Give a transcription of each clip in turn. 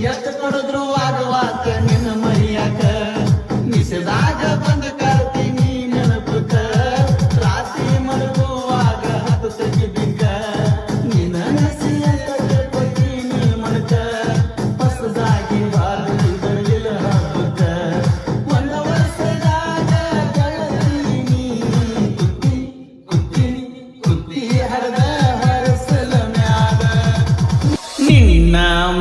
ಎಷ್ಟು ನೋಡಿದ್ರು ಆಗುವಾಗ ನಿನ್ನ ಮರಿಯಾಕ. ನಿಸದಾಗ ಬಂದ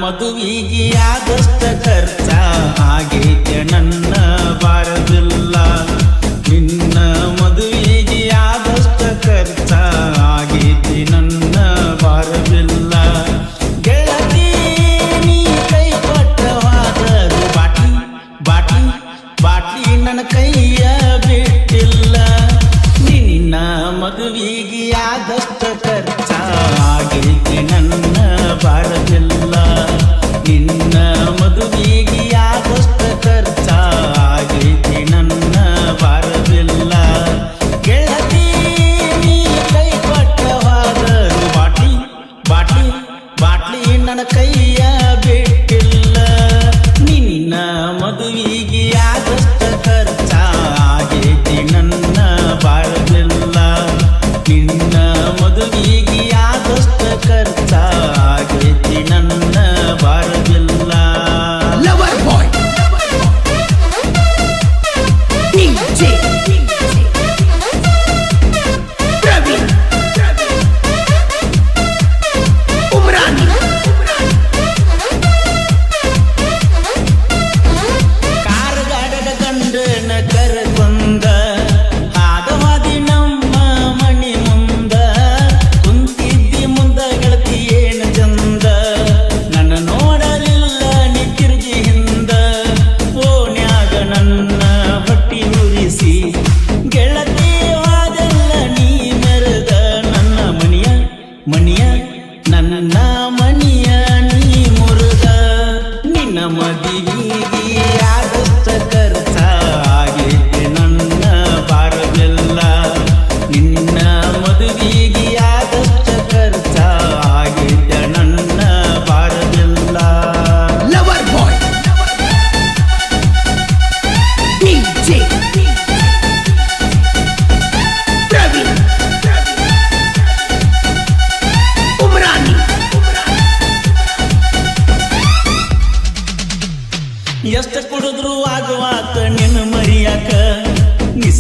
ಮದುವಿಗೆ ಆದಷ್ಟ ಖರ್ಚ ಆಗೈತೆ ನನ್ನ ಬಾರದಿಲ್ಲ ನಿನ್ನ ಮದುವಿಗೆ ಆದಷ್ಟ ಖರ್ಚ ಆಗೈತೆ ನನ್ನ ಬಾರದಿಲ್ಲ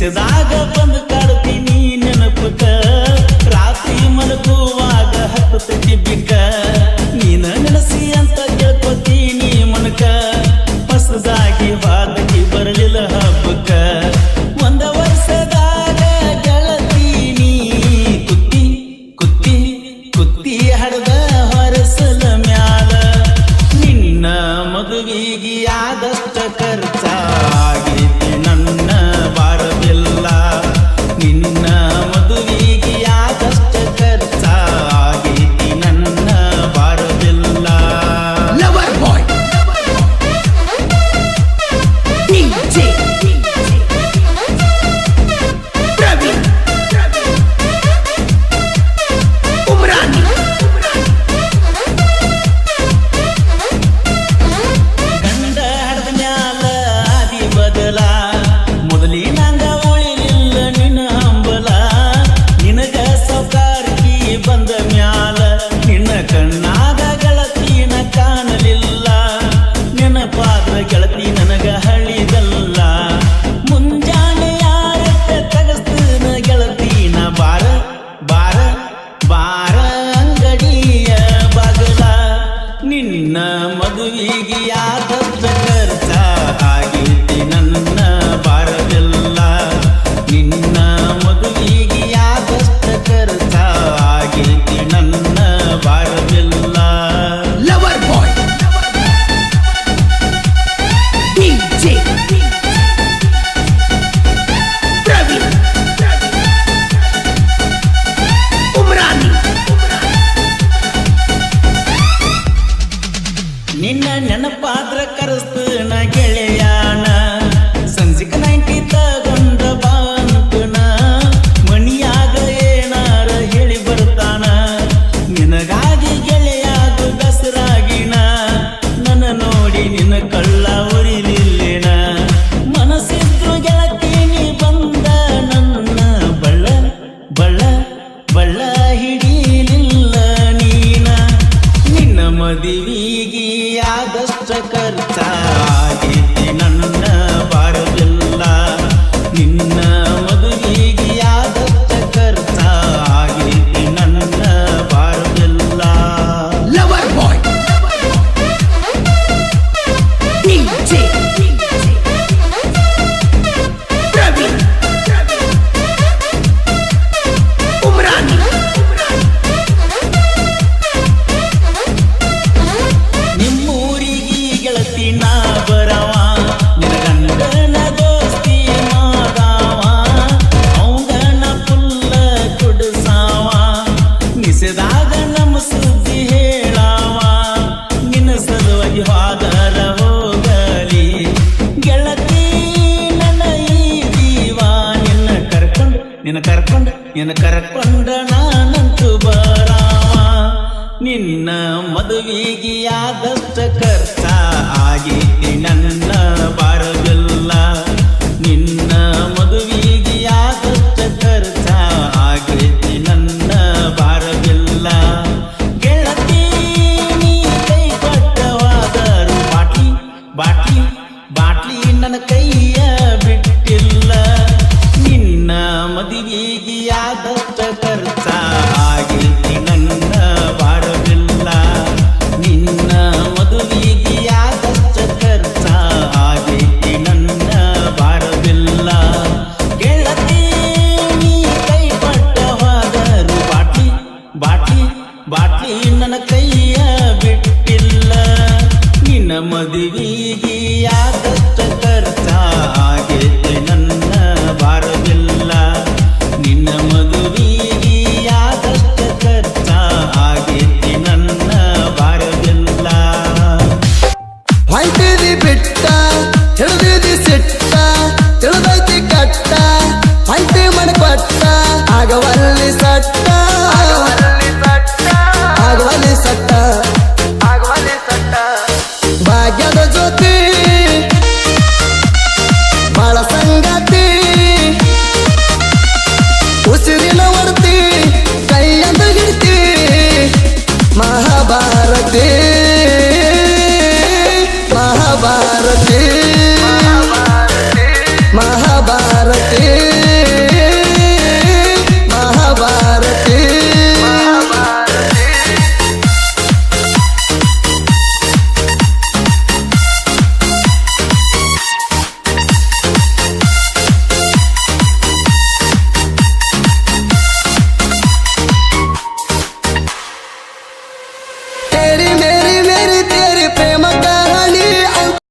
ಇಸಿದಾಗ ಬಂದು ಮದಿವಿಗಿಯಾದಷ್ಟ ಕರ್ತ ನಿನ್ನ ಕರಕೊಂಡ ನಾನಂತು ಬರಾಮ ನಿನ್ನ ಮದುವೆಗೆ ಆದಷ್ಟ ಕರ್ತಾ ಆಗಿ ನನ್ನ ಮದುವೆಗೆ ಯಾಕಷ್ಟ ಖರ್ಚ ಆಗೈತೆ ನನ್ನ ಬಾರವಿಲ್ಲ ನಿನ್ನ ಮದುವೆಗೆ ಯಾಕಷ್ಟ ಖರ್ಚ ಆಗೈತೆ ನನ್ನ ಬಾರವಿಲ್ಲ ಹೊಯ್ತೀರಿ ಬಿಟ್ಟ ಹಿಡಿದಿರಿ ಸಿಟ್ಟ, ತಿಳಿದೈತಿ ಕಟ್ಟ ಹೊಯ್ತಿ ಮಣಿ ಕೊಟ್ಟ ಆಗವಲ್ಲಿ